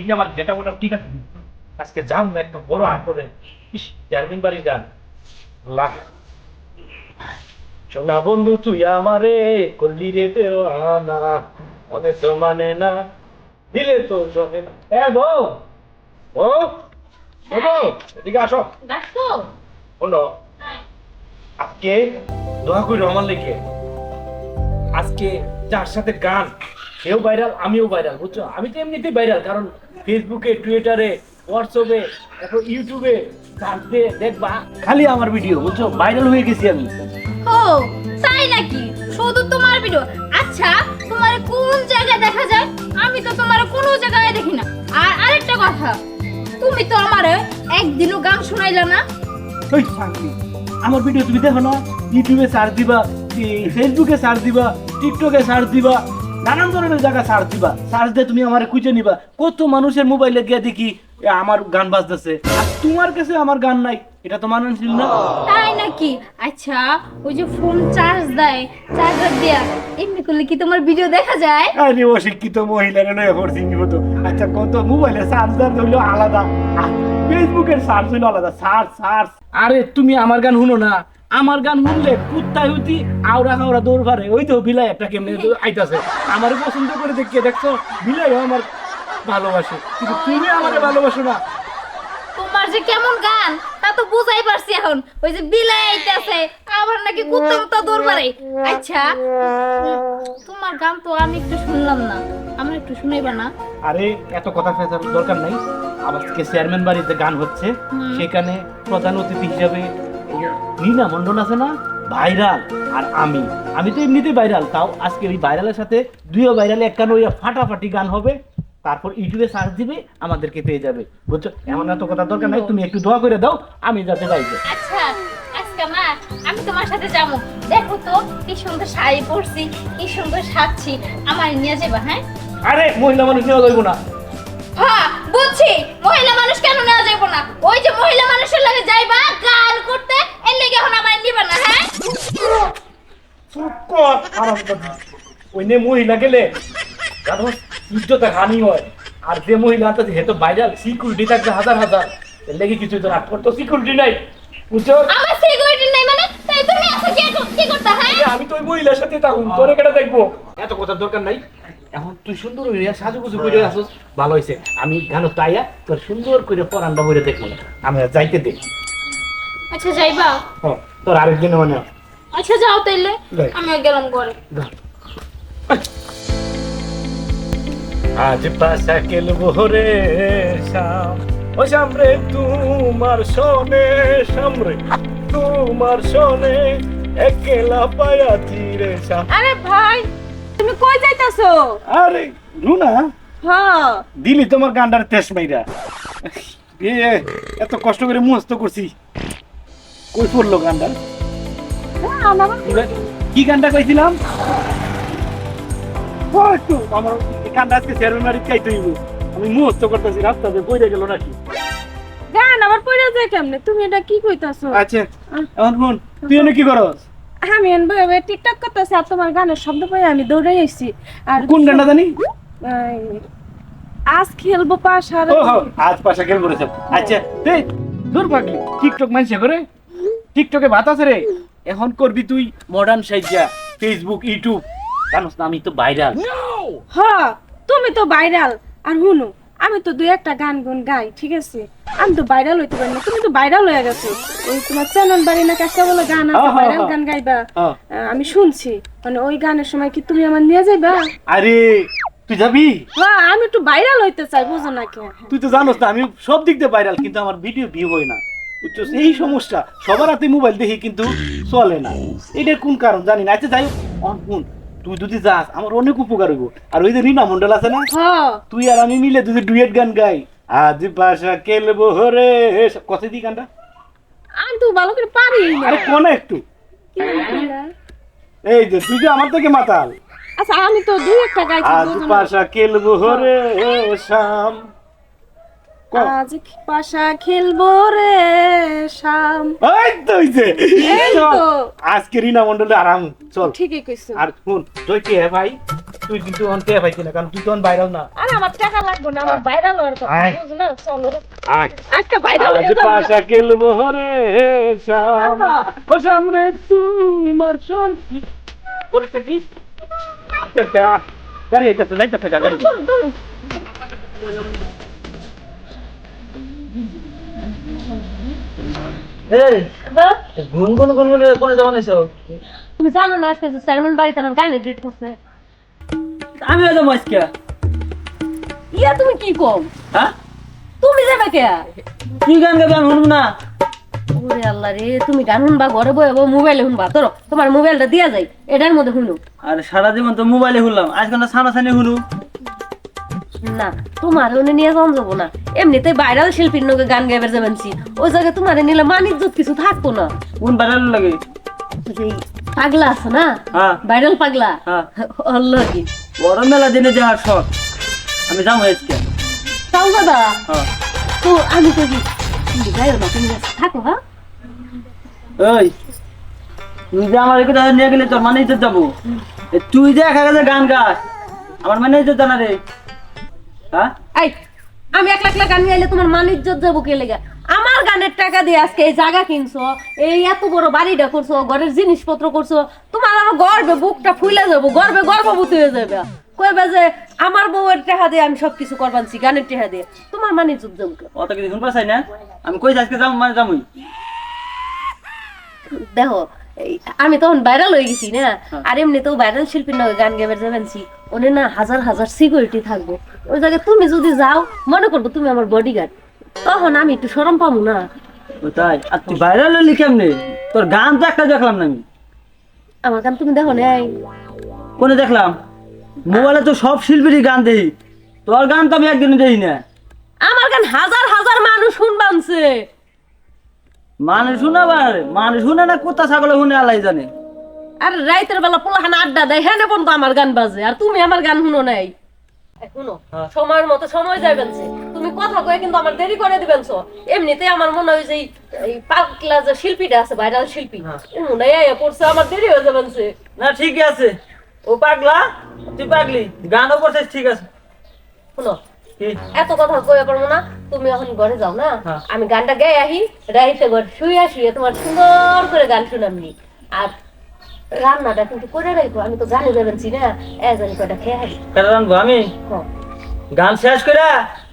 এই যে আমার যেটা ওটা ঠিক আছে? আজকে যাম না একটা বড় আপরে ইস চেয়ারম্যান বাড়ি যান লাখ সোনা বন্ধু তুই আমারে করলি রে দেওয়ানা। মনে তো মানে না দিলে তো জমে না। এ বউ ও ও বউ এদিকে আসো। ডাকতো শোনো আজকে দোয়া করি আমার লেগে আজকে যার সাথে গান সেও ভাইরাল আমিও ভাইরাল বুঝছ? আমি তো এমনিতেই ভাইরাল কারণ ফেসবুকে টুইটারে হোয়াটসঅ্যাপে তারপর ইউটিউবে সার্চ দিয়ে দেখবা খালি আমার ভিডিও বুঝছ? ভাইরাল হয়ে গেছি আমি। ও তাই নাকি? শুধু তোমার ভিডিও? আচ্ছা তোমার কোন জায়গায় দেখা যায়? আমি তো তোমার কোনো জায়গায় দেখি না। আর আরেকটা কথা তুমি তো আমারে একদিনও গান শোনাইলা না। ওই শান্তি আমার ভিডিও তুমি দেখো না? ইউটিউবে সার্চ দিবা ফেসবুকে সার্চ দিবা টিকটকে সার্চ দিবা নানান ধরনের জায়গা সার্চ দিবা। সার্চ দিয়ে তুমি আমার খুঁজে নিবা। কত মানুষের মোবাইলে গিয়ে দেখি আমার গান বাজতেছে। আর তোমার কাছে আমার গান নাই এটা তো মানানশীল না। তাই নাকি? আচ্ছা ওই যে ফোন চার্জ দেয় চার্জার দেয়া এমনি করলে কি তোমার ভিডিও দেখা যায়? আরে অশিক্ষিত মহিলারা নয় করছি মতো আচ্ছা কত মোবাইলে সার্চ দেওয়া হইল আলাদা। ফেসবুকের সার্চ হইল আলাদা। সার্চ সার্চ আরে তুমি আমার গান শুনো না। আমার গান শুনলে কুত্তাই হইতি আওরা খাওরা দৌড় পারে ওই তো বিলাই একটা কেমনে আইতাছে। আমার পছন্দ করে দেখিয়ে দেখছ? বিলাই আমার ভালোবাসে। কিন্তু তুমি আমাকে ভালোবাসো না। তোমার যে কেমন গান তা তো বুঝাই পারছি এখন। ওই যে বিলাই আইতাছে আবার নাকি কুত্তা কুত্তা দৌড় পারে আচ্ছা তোমার গান তো আমি একটু শুনলাম না। আমার একটু শুনাইবা না? আরে এত কথা ফেসার দরকার নাই। আজকে চেয়ারম্যান বাড়িতে গান হচ্ছে সেখানে প্রধান অতিথি হিসাবে নীনা মন্ডল আছে না? ভাইরাল। আর আমি। আমি তো এমনিতেই ভাইরাল। তাও আজকে ওই ভাইরালের সাথে দুইও ভাইরালে একখানে ওই ফাটাফাটি গান হবে। তারপর ইউটিউবে সার্চ দিবে আমাদেরকে পেয়ে যাবে। বুঝছ? এমন এত কথা দরকার নাই। তুমি একটু দোয়া করে দাও আমি যাতে যাইবে আচ্ছা আজকে আমি তোমার সাথে যাব। দেখো তো কি সুন্দর শাড়ি পরছি কি সুন্দর সাজছি। আমার নিয়ে যাবা হ্যাঁ? আরে মহিলা মানুষ নেওয়া যাইব না। হ্যাঁ বুঝছি? মহিলা মানুষ কেন নেওয়া যাইব না? ওই যে মহিলা মানুষের লাগে যাইবা গান করতে এর লেগে এখন আমার নিবা না হ্যাঁ? চুপ কর আরামদাদা। ওই নে। মহিলা গেলে জানো ইজ্জতে হানি হয়। আর যে মহিলা হে তো ভাইরাল সিকিউরিটি থাকবে হাজার হাজার। এর লেগে কিছু তো রাত করতো সিকিউরিটি নাই। বুঝছ? আমার সিকিউরিটি নাই মানে? তাই তুমি কি কি করতে হ্যাঁ? আমি তো ওই মহিলার সাথে থাকুন তোরে কেটে দেখব। এত কথার দরকার নাই। এখন তুই সুন্দর হইয়া সাজুগুজু করে আসছিস ভালো হয়েছে আমি গান তাইয়া তোর সুন্দর করে পরান্ডা বইরে দেখব। আমি যাইতে দে। আচ্ছা যাইবা? হ্যাঁ, তোর আরেকদিন মানে আচ্ছা যাও তাইলে। আমি গেলাম ঘরে। আজ পাশা খেলব রে শাম ও সামরে তোমার শোনে সামরে তোমার শোনে একলা পায়াছি রে শাম আরে ভাই তুমি কই যাইতাছো? আরে রুনা হ্যাঁ। দিলি তোমার গান্ডার তেস মাইরা। এ এত কষ্ট করে মুহস্ত করছি। কই পড়ল গান্ডার আমার কি গানটা কইছিলাম? আমার গানটা আজকে চেয়ারম্যান বাড়িতে খাইতে হইব। আমি মুহস্ত করতেছি রাস্তাতে বইরে গেল নাকি? গান আবার পড়ে যায় কেমনে? তুমি এটা কি কইতাছো? আচ্ছা এখন শুন তুই এনে কি করস? আমি এবার টিকটক করতেছি আর তোমার গানের শব্দ আমি দৌড়ে আইছি। আর কোন গানটা জানি? আজ খেলব পাশ আজ পাশা খেল করেছে আচ্ছা এই দূর পাগলি টিকটক মানছে করে টিকটকে ভাত আছে রে। এখন করবি তুই মডার্ন সাইজা ফেসবুক ইউটিউব জানোস না আমি তো ভাইরাল হ তুমি তো ভাইরাল আর হুনো আমি তো দুই একটা গান গুন গাই ঠিক আছে? আমি তো ভাইরাল হইতে পারি না তুমি তো ভাইরাল হয়ে গেছো। ওই তোমার চ্যানেল বাড়ি না কাছে বলে গান আছে ভাইরাল। গান গাইবা। আমি শুনছি। মানে ওই গানের সময় কি তুমি আমার নিয়ে যাইবা? আরে তুই যাবি? আমি একটু ভাইরাল হইতে চাই বুঝো না কে তুই তো জানোস না আমি সব দিক দিয়ে ভাইরাল কিন্তু আমার ভিডিও ভিউ হয় না। বুঝছ? এই সমস্যা সবার হাতে মোবাইল দেখি কিন্তু চলে না। এটার কোন কারণ জানি না। আচ্ছা যাই হোক, তুই যদি যাস আমার অনেক উপকার হইব। আর ওই যে রিনা মন্ডল আছে না? হ তুই আর আমি মিলে যদি ডুয়েট গান গাই। আজ পাশা খেলব রে কত দি গানটা। আমি তো ভালো করে পারি না। আরে কোন একটু? এই যে তুই যে আমার থেকে মাতাল। আচ্ছা আমি তো দুই একটা গাইছি আজ বুঝো না। পাশা খেলব রে শাম ক। আজ পাশা খেলব রে শাম। এই তো হইছে তো। আজকে রিনা মন্ডলে আরাম চল। ঠিকই কইছো। আর শুন তুই কে ভাই? তুই কিন্তু অন কে পাইছি না কারণ তুই তো বাইরেও না। আর আমার টাকা লাগবে না আমার ভাইরাল হওয়ার আয়। বুঝো না? চলো। রে। আজকে ভাইরাল আজ পাশা খেলব রে শ্যাম ও সামনে তোমার শান্তি। করতে কি? গাড়ি এটা তো যাইতে থাকা গাড়ি কোন কোন তুমি জানো না আজকে চেয়ারম্যান বাড়িতে আমার গানে ডেট করছে আমি হয়তো মস্কা ইয়া তুমি কি কম হ্যাঁ? তুমি যাবে কে? তুই গান গাবি আমি শুনব না? ওরে আল্লাহ রে তুমি গান শুনবা ঘরে বয়ে মোবাইলে শুনবা। ধরো তোমার মোবাইলটা দিয়া যায় এটার মধ্যে শুনো। আর সারা জীবন তো মোবাইলে শুনলাম আজকাল না সামনাসামনি শুনু। না তোমার ওনে নিয়ে যাওয়া যাব না। এমনিতে ভাইরাল শিল্পীর নগে গান গাইবার যাবেনছি ওই জায়গায় তোমার নিলে মানিজ্য কিছু থাকতো না। কোন বাজার লাগে? পাগলা আছে না? হ্যাঁ। ভাইরাল পাগলা? হ্যাঁ। আল্লাহ কি বড় মেলা দিনে যাওয়ার শখ। আমি যাব আজকে। তাও যাবা হ্যাঁ। তো আমি তো যাইও না তুমি থাকো হ্যাঁ। ওই তুই যে আমার একটু নিয়ে গেলে তোর মানে ইজ্জত যাব তুই যে একা একা গান গাস আমার মানে ইজ্জত জানা রে। হ্যাঁ? এই আমি এক লাখ লাখ গান গাইলে তোমার মান ইজ্জত যাব কে লেগে? আমার গানের টাকা দিয়ে আজকে এই জায়গা কিনছো এই এত বড় বাড়িটা করছ ঘরের জিনিসপত্র করছ তোমার আমার গর্বে বুকটা ফুলে যাব গর্বে গর্ভবতী হয়ে যাবে। কইবে যে আমার বউয়ের টাকা দিয়ে আমি সবকিছু করবানছি গানের টাকা দিয়ে। তোমার মান ইজ্জত যাব অত কিছু শুনবা চাই না? আমি কই আজকে যাব মানে যাবই দেখো আমি তখন ভাইরাল হয়ে গেছি না? আর এমনিতেও ভাইরাল শিল্পীর নয় গান গেবার যাবেনছি ওনে না হাজার হাজার সিকিউরিটি থাকব। ওই জায়গায় তুমি যদি যাও মনে করব তুমি আমার বডিগার্ড তখন আমি একটু সরম পাবো না। তাই? আর তুই ভাইরাল হলি কেমনে? তোর গান তো একটা দেখলাম না আমি। আমার গান তুমি দেখো নাই। কোনে দেখলাম? মোবাইলে তো সব শিল্পীরই গান দেই তোর গান তো আমি একদিন দেই না। আমার গান হাজার হাজার মানুষ শুনবানছে। মানুষ শুনাবার মানুষ শুনে না কোথা ছাগলে শুনে আলাই জানে। আর রাইতের বেলা পোলাহান আড্ডা দেয় হ্যাঁ পর্যন্ত আমার গান বাজে আর তুমি আমার গান শুনো নাই। শুনো হ্যাঁ। সময়ের মতো সময় যাবেন তুমি কথা কয়ে কিন্তু আমার দেরি করে দিবেন তো এমনিতে আমার মনে হয় যে এই- পাগলা যে শিল্পীটা আছে ভাইরাল শিল্পী হ্যাঁ। মনে হয় পড়ছে আমার দেরি হয়ে যাবেন না ঠিকই আছে। ও পাগলা তুই পাগলি গানও করছিস ঠিক আছে। শুনো এত কথা কয়ে পারব না তুমি এখন ঘরে যাও না। হ্যাঁ। আমি গানটা গাই আহি ঘর শুয়ে শুয়ে তোমার সুন্দর করে গান শুনামনি আর রান্নাটা কিন্তু করে রাখব আমি তো গানে যাবেনছি না কটা খেয়ে আসি। আমি। গান শেষ করে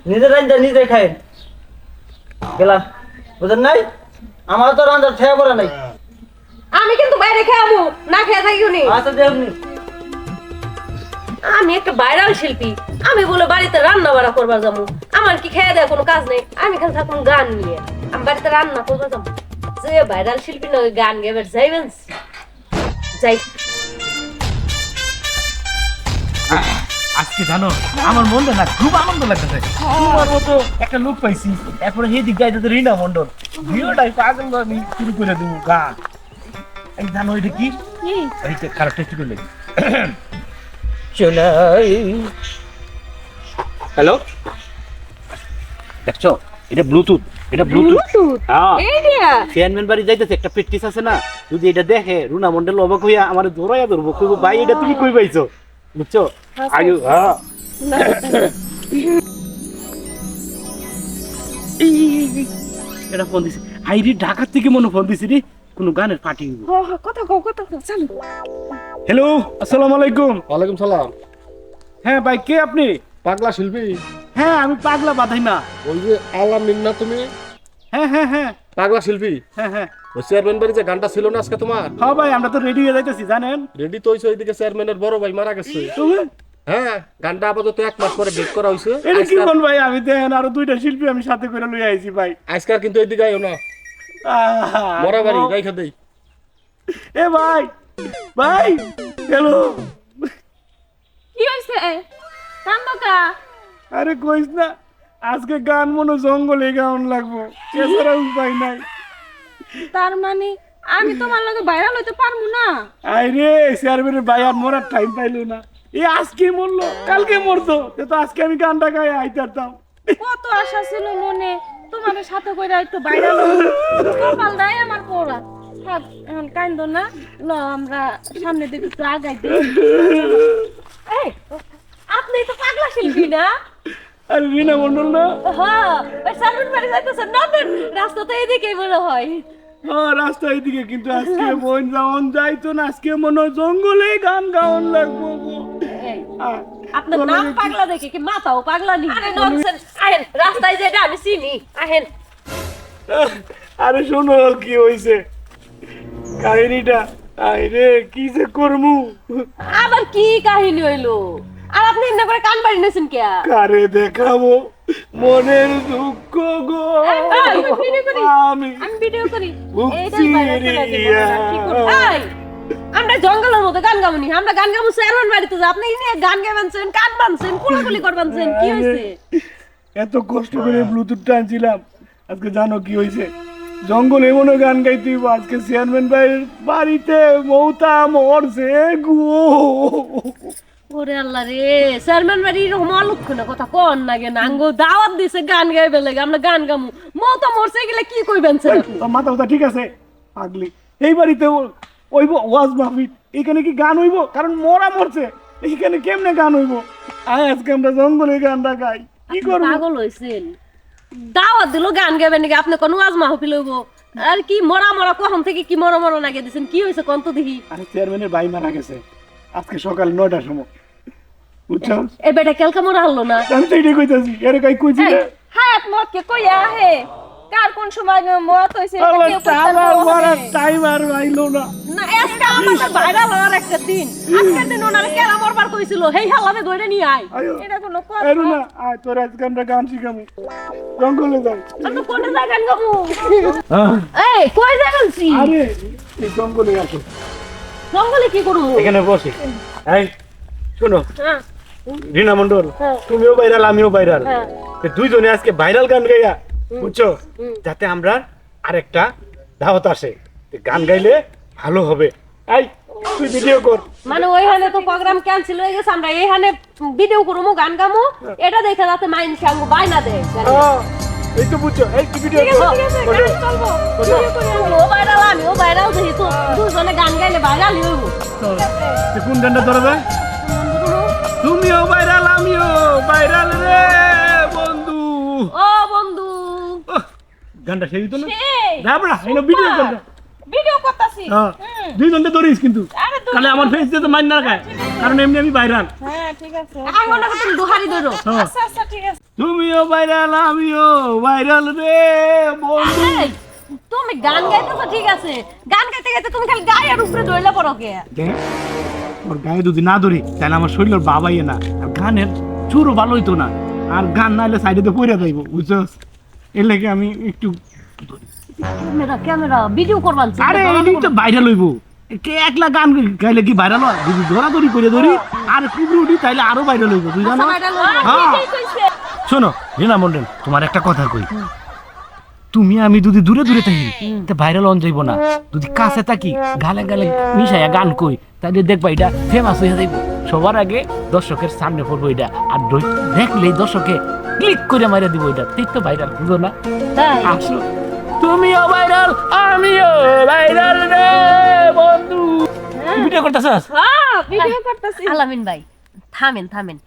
নিজে রান্ধা নিজে খাই। গেলাম। বুঝেন নাই? আমার তো রান্নার ঠেয়া পড়ে নাই। আমি কিন্তু বাইরে খাব না খেয়ে থাকিও নি। আচ্ছা দেখুন আমি একটা ভাইরাল শিল্পী। আমি বলে বাড়িতে রান্না বাড়া করবার যাব। আমার কি খেয়ে দেয় কোনো কাজ নেই? আমি খালি থাকুন গান নিয়ে। আমি বাড়িতে রান্না করবার যাব। যে ভাইরাল শিল্পী নয় গান গেবার যাইবেন যাই। আজকে জানো আমার মনটা না খুব আনন্দ লাগতেছে। তোমার মতো একটা লোক পাইছি। এরপরে সেই দিক গাইতে তো রিনা মন্ডল ভিডিওটাই পাগল আমি শুরু করে দেবো গা এই জানো এটা কি? এই যে খারাপ টেস্ট হ্যালো? দেখছ? এটা ব্লুটুথ এটা ব্লুটুথ হ্যাঁ। চেয়ারম্যান বাড়ি যাইতেছে একটা প্র্যাকটিস আছে না? যদি এটা দেখে রুনা মন্ডল অবাক হইয়া আমার ধরাইয়া ধরবো কইবো ভাই এটা তুমি কই পাইছো? বুঝছ? আয়ু হ্যাঁ। এটা ফোন দিছে। আইরি ঢাকার থেকে মনে ফোন দিছে রে। কোনো গানের পার্টি হ হ কথা কও কথা কও চালু। হ্যালো আসসালামু আলাইকুম। ওয়ালাইকুম সালাম। হ্যাঁ ভাই কে আপনি? পাগলা শিল্পী। হ্যাঁ আমি পাগলা বাধাইমা। ওই যে তুমি? হ্যাঁ হ্যাঁ হ্যাঁ। পাগলা শিল্পী? হ্যাঁ হ্যাঁ। চেয়ারম্যান বাড়ি যে গানটা ছিল না আজকে তোমার? হ্যাঁ ভাই আমরা তো রেডি হয়ে যাইতেছি জানেন? রেডি তো হয়েছে ওইদিকে চেয়ারম্যানের বড় ভাই মারা গেছে। হ্যাঁ গানটা আপাতত এক মাস পরে বেক করা হয়েছে এটা কি বল ভাই আমি দেখেন আরও দুইটা শিল্পী আমি সাথে করে লই আইছি ভাই। আজকাল কিন্তু এইদিকে আইও না। বাড়ি রাইখা দেই। এ ভাই ভাই হ্যালো কি হইছে? কান্দকা আরে কইস না আজকে গান মনে জঙ্গলে গাউন লাগবো এছাড়া উপায় নাই। তার মানে আমি তোমার লগে ভাইরাল হইতে পারব না? আই রে চেয়ারম্যানের ভাই আর মরার টাইম পাইলো না। এ আজকে মরলো কালকে মরতো তো আজকে আমি গানটা গায়ে আইতারতাম। কত আশা ছিল মনে তোমার সাথে কইরা একটু বাইরে কপাল নাই আমার পোড়া। থাক এখন কান্দো না। ল আমরা সামনে দিকে একটু আগাই দিই। এই, আপনি তো পাগলা শিল্পী না? আর বিনা মন্ডল না? হ্যাঁ ওই সালুন বাড়ি যাইতেছে। নন্দন রাস্তা তো এদিকেই বলে হয়। হ্যাঁ রাস্তা এদিকে কিন্তু আজকে বোন যাওন যাইতো না আজকে মনে হয় জঙ্গলে গান গাওয়ান লাগবো। আপনার নাম পাগলা দেখে কি মাথাও পাগলা নি? আরে ননসেন্স আহেন রাস্তায় যেটা আমি চিনি আহেন। আরে শোনো কি হইছে? কাহিনীটা আরে কি যে করমু? আবার কি কাহিনী হইল? আর আপনি এমনি করে কান বাড়ি নিয়েছেন কে? কারে দেখাবো? মনের দুঃখ গো। আমি আমি ভিডিও করি। এইটাই আমরা জঙ্গলের মতো গান গামুনি আমরা গান গামু স্যারন বাড়িতে যা। আপনি নিয়ে গান গাইবেনছেন কান বানছেন কুলাকুলি করবানছেন কি হইছে এত কষ্ট করে ব্লুটুথ টানছিলাম আজকে জানো কি হয়েছে? জঙ্গল এমনও গান গাইতে। আজকে চেয়ারম্যান ভাইয়ের বাড়িতে মৌতা মরছে গো। ওরে আল্লাহ রে চেয়ারম্যান বাড়ি এরকম অলক্ষণে কথা কোন না গে নাঙ্গ দাওয়াত দিছে গান গাইবে লাগে আমরা গান গামু। মৌ তো মরছে গেলে কি কইবেন স্যার? মাথা মাথা ঠিক আছে? পাগলি। এই বাড়িতে ওইব ওয়াজ মাহফিল। এখানে কি গান হইব? কারণ মরা মরছে। এইখানে কেমনে গান হইব? আয় আজকে আমরা জঙ্গলে গানটা গাই কি করব? পাগল হইছেন। দাওয়াত দিল গান গাইবেন নাকি? আপনি কোন ওয়াজ মাহফিল হইব? আর কি মরা মরা কখন থেকে কি মরা মরা নাগে দিছেন? কি হইছে? কোন তো দেখি। আরে চেয়ারম্যানের ভাই মারা গেছে। আজকে সকাল নয়টার সময়। বুঝছ? এ বেটা কেলকা না? আমি তো এটাই কইতাছি এর কাই কইছি না হায়াত মত কে কইয়া হে কার কোন সময় মত হইছে না। মারা টাইম আর পাইলো না না আজকে আমাদের ভাইরাল হওয়ার একটা দিন। আজকের দিন ওনারা মরবার কইছিল? হেই ধরে আয়। আয়ো। এটা কোনো কথা। না আয় তোর আজকে আমরা গান শিখামু জঙ্গলে যাই। আমি কোনে জায়গায় গামু এই কই আরে এই জঙ্গলে আসো। জঙ্গলে কি করব এখানে বসে। এই শোনো। হ্যাঁ রিনা মন্ডল হ্যাঁ। তুমিও ভাইরাল আমিও ভাইরাল হ্যাঁ দুইজনে আজকে ভাইরাল গান গাইয়া বুঝছ? যাতে আমরা আরেকটা দাওয়াত আসে। গান গাইলে ভালো হবে। এই তুই ভিডিও কর। মানে ওইখানে তো প্রোগ্রাম ক্যান্সেল হয়ে গেছে আমরা এইখানে ভিডিও করব গান গামু এটা দেখে যাতে মাইন্ড সাঙ্গ বায়না দেয়। আহ, এই তো বুঝছ এই কি ভিডিও ও ভাইরাল আমি ও ভাইরাল যেহেতু দুজনে গান গাইলে ভাইরাল হইব কোন গানটা ধরা যায় তুমিও ভাইরাল আমিও ভাইরাল রে বন্ধু। ও বন্ধু। গানটা সেই তো না? রাবড়া এই ভিডিও ভিডিও করতাছি। হ্যাঁ ধরিস কিন্তু। তাহলে আমার ফেস দিয়ে তো মাইন না খায় কারণ এমনি আমি ভাইরাল হ্যাঁ ঠিক আছে। আঙ্গনটা তুমি দুহারি ধরো হ্যাঁ। আচ্ছা আচ্ছা ঠিক আছে। তুমিও ভাইরাল আমিও ভাইরাল রে বন্ধু। তুমি গান গাইতেছো ঠিক আছে। গান গাইতে গাইতে তুমি খালি গায়ের উপরে ধরলে পড়ো কে? ওর গায়ে যদি না ধরি তাহলে আমার শরীর বাবাই না। আর গানের চুরও ভালো হইতো না। আর গান না হলে সাইডে তো পড়ে যাইব বুঝছস? এর লাগে আমি একটু ক্যামেরা ক্যামেরা ভিডিও করবান আরে এই তো ভাইরাল হইব। কে একলা গান গাইলে কি ভাইরাল হয়? যদি ধরাধরি করে ধরি আর কুকুর উঠি তাহলে আরও ভাইরাল হইব তুই জানো হ্যাঁ। শোনো রিনা মন্ডল তোমার একটা কথা কই। তুমি আমি যদি দূরে দূরে থাকি তা ভাইরাল অন যাইব না। যদি কাছে থাকি গালে গালে মিশাইয়া গান কই তাহলে দেখবা এটা ফেমাস হয়ে যাইব। সবার আগে দর্শকের সামনে পড়ব এটা আর দেখলেই দর্শকে ক্লিক করে মারিয়া দিব এটা। ঠিক তো ভাইরাল বুঝো না? আসো। তুমিও ভাইরাল আমিও ভাইরাল রে বন্ধু। ভিডিও করতেছস? হ্যাঁ ভিডিও করতেছি। আলামিন ভাই থামেন থামেন।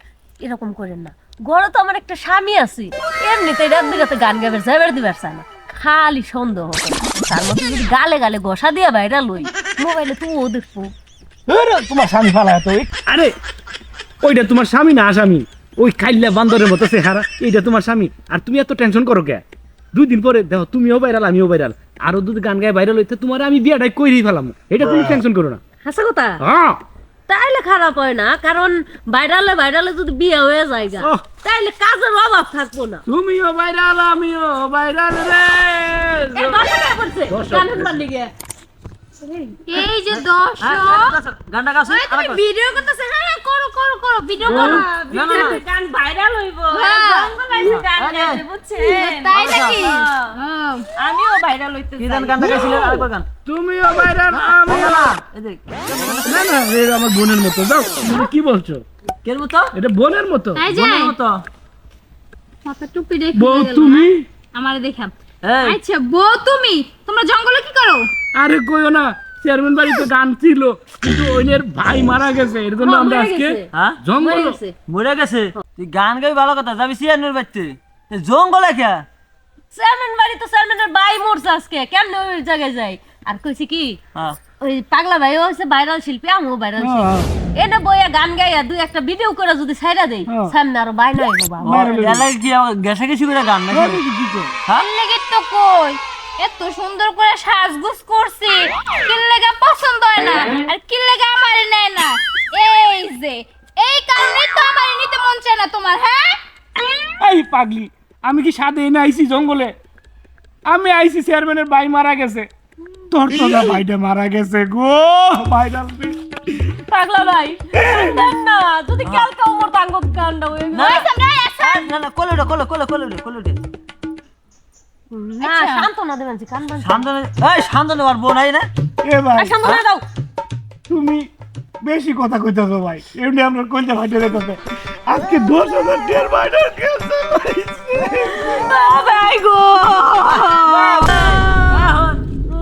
এরকম করেন না। ঘরে তো আমার একটা স্বামী আছে। এমনিতে রাত বিরাতে গান গাবে যাবার দিবার চায় না। খালি সন্দেহ তার মধ্যে যদি গালে গালে ঘষা দিয়া বাইরা লই মোবাইলে তো ও দেখব। তোমার স্বামী ফালা তো আরে ওইটা তোমার স্বামী না আসামি। ওই কাইল্লা বান্দরের মতো চেহারা এইটা তোমার স্বামী। আর তুমি এত টেনশন করো কে? দুই দিন পরে দেখো তুমিও ভাইরাল আমিও ভাইরাল আরও যদি গান গায়ে ভাইরাল হইতে তোমার আমি বিয়াটাই কইরেই ফেলাম। এটা তুমি টেনশন করো না। হাসা কথা? হ্যাঁ। তাইলে খারাপ হয় না কারণ ভাইরালে ভাইরালে যদি বিয়ে হয়ে যায় গা, তাইলে কাজের অভাব থাকব না। তুমিও ভাইরাল আমিও ভাইরাল রে। এই যে দর্শক। গানটা গাছ তুমি ভিডিও করতেছে হ্যাঁ করো করো করো ভিডিও করো। না, না, না। গান ভাইরাল হইব। জঙ্গল আইছে গান গাইতে বুঝছেন? তাই নাকি। আমিও ভাইরাল হইতে কি গান গানটা গাইছিলে? আরেকবার গান। তুমিও ভাইরাল আমিও। না না না আমার বোনের মতো যাও। তুমি কি বলছো? কের মতো? এটা বোনের মতো। তাই যায় মতো। মাথা টুপি রেখে বউ তুমি না? আমারে দেখা আচ্ছা বউ তুমি? তোমরা জঙ্গলে কি করো? আরে কইও না চেয়ারম্যান বাড়িতে গান ছিল কিন্তু ওইনের ভাই মারা গেছে এর জন্য আমরা আজকে হ্যাঁ? জঙ্গল মরে গেছে। তুই গান গাই ভালো কথা যাবি সিয়ানের বাড়িতে? জঙ্গলে কে? চেয়ারম্যান বাড়ি তো চেয়ারম্যানের বাই মরছে আজকে কেমনে ওই জায়গায় যাই? আর কইছি কি হ্যাঁ। ওই পাগলা ভাই হচ্ছে ভাইরাল শিল্পী আমিও ভাইরাল হ্যাঁ। শিল্পী। এনে বইয়া গান গাইয়া দুই একটা ভিডিও করে যদি ছাইরা দেই। সামনে আরও বাই নাই বাবা। এলাকায় কি গেছে কিছু করে গান নাকি? হ্যাঁ? লেগে তো কই? এত সুন্দর করে সাজগুজ করছি। কিল্লেগা পছন্দ হয় না আর কিল্লেগা আমারে নেয় না। এই যে এই কারণে তো আমারে নিতে মন চায় না তোমার হ্যাঁ? এই পাগলি আমি কি সাথে এনে আইছি জঙ্গলে? আমি আইছি চেয়ারম্যানের ভাই মারা গেছে। তোর তো না ভাইটা মারা গেছে গো ভাইরাল পাগলা ভাই দেন না যদি কালকে ওমর তাঙ্গ কান্ড হয়ে না না না কোলে উঠে কোলে কোলে কোলে উঠে কোলে উঠে না আচ্ছা। দেবেন এই আর বোন না? এ ভাই আর দাও। তুমি বেশি কথা কইতেছো ভাই এমনি আমরা কইতে রেখেছে আজকে দশ হাজার টের ভাইটার গেছে ভাই। গো।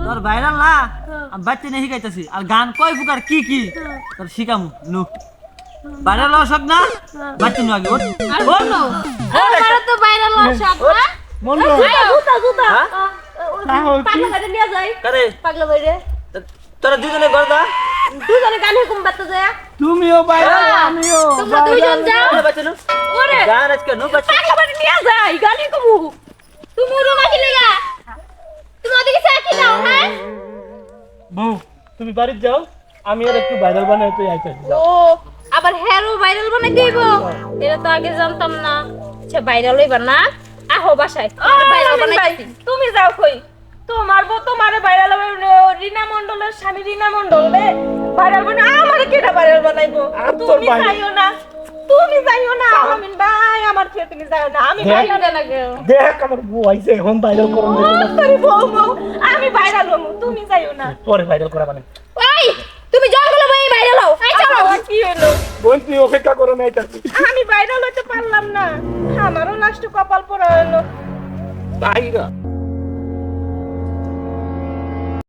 তোর ভাইরাল না? আমি বাচ্চা নিয়ে শিখাইতেছি। আর গান কয় প্রকার কি কি? তোর শিখামু নু। ভাইরাল হওয়া শখ না? বাচ্চা আগে ওঠ। তো না জুতা জুতা হ্যাঁ? পাগলা নিয়ে যাই। কারে? পাগলা ভাই তোরা দুজনে গড়দা দুজনে গান হুকুম বাচ্চা যায়। তুমিও বাইরে আমিও তোমরা দুইজন যাও। বাচ্চা ওরে গান আজকে নু বাচ্চা। পাগলা ভাই নিয়ে যাই গান হুকুম তুমি রুমা কি লেগা তুমি ওদিকে চাকি দাও হ্যাঁ? বউ তুমি বাড়িতে যাও আমি আর একটু ভাইরাল বানাই তুই আইতে ও আবার হেরো ভাইরাল বানাই দিব? এটা তো আগে জানতাম না। আচ্ছা ভাইরাল হইবা না। আহো বাসায়। তুমি যাও কই? তোমার বউ তোমারে ভাইরাল রিনা মন্ডলের স্বামী রিনা মন্ডল রে ভাইরাল বানাই আমারে কেটা ভাইরাল বানাইবো? তুমি যাইও না। তুমি যাইও না। আমিন ভাই আমার ছেলে তুমি যাইও না। আমি। ভাইরাল লাগে দেখ আমার বউ আইছে এখন ভাইরাল করো তোর বউ বউ আমি ভাইরাল হমু তুমি যাইও না। পরে ভাইরাল করা মানে। ওই! তুমি জঙ্গলে বই বাইরে লও। আই চলো কি হলো? বোন তুই অপেক্ষা করো না এটা আমি বাইরে লইতে পারলাম না। আমারও লাস্ট কপাল পড়া হলো। ভাইরাল